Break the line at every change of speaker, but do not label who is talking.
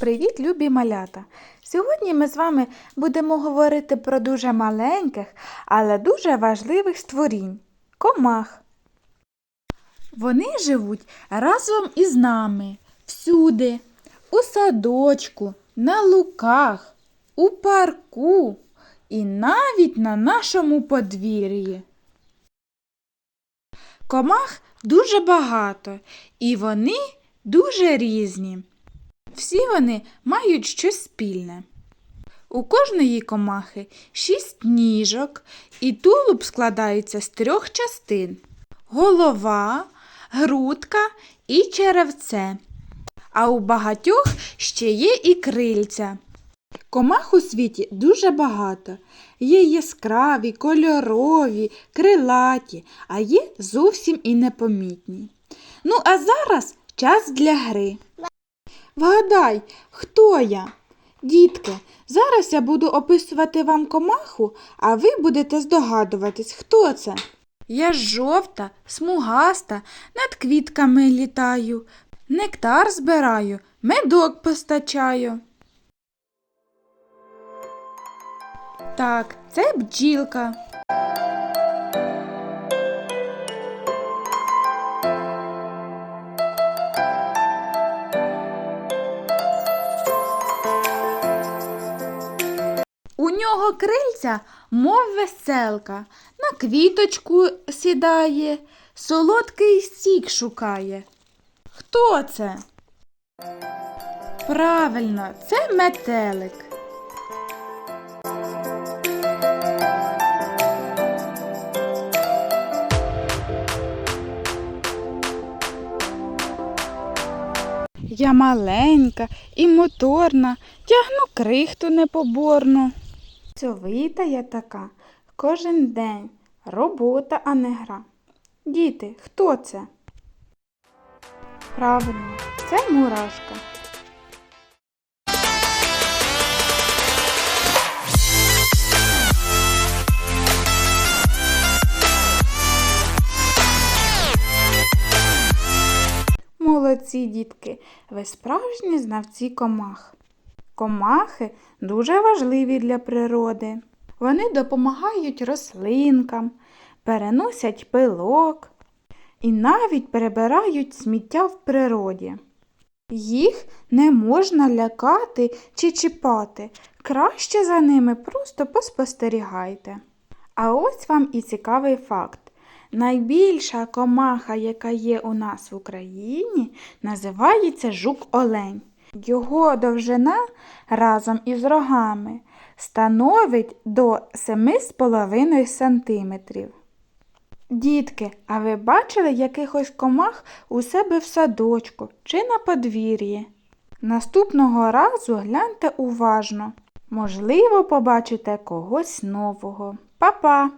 Привіт, любі малята! Сьогодні ми з вами будемо говорити про дуже маленьких, але дуже важливих створінь комах. Вони живуть разом із нами всюди, у садочку, на луках, у парку і навіть на нашому подвір'ї. Комах дуже багато, і вони дуже різні. Всі вони мають щось спільне. У кожної комахи шість ніжок, і тулуб складається з трьох частин голова, грудка і черевце. А у багатьох ще є і крильця. Комах у світі дуже багато. Є яскраві, кольорові, крилаті, а є зовсім і непомітні. Ну, а зараз час для гри. Вгадай, хто я? Дітки, зараз я буду описувати вам комаху, а ви будете здогадуватись, хто це. Я жовта, смугаста, над квітками літаю, нектар збираю, медок постачаю. Так, це бджілка. Нього крильця, мов веселка, на квіточку сідає, солодкий сік шукає. Хто це? Правильно, це метелик. Я маленька і моторна, тягну крихту непоборну. Цьовита я така, кожен день, робота, а не гра. Діти, хто це? Правильно, це мурашка. Молодці, дітки, ви справжні знавці комах. Комахи дуже важливі для природи. Вони допомагають рослинкам, переносять пилок і навіть перебирають сміття в природі. Їх не можна лякати чи чіпати. Краще за ними просто поспостерігайте. А ось вам і цікавий факт. Найбільша комаха, яка є у нас в Україні, називається жук-олень. Його довжина разом із рогами становить до 7,5 см. Дітки, а ви бачили якихось комах у себе в садочку чи на подвір'ї? Наступного разу гляньте уважно. Можливо, побачите когось нового. Па-па!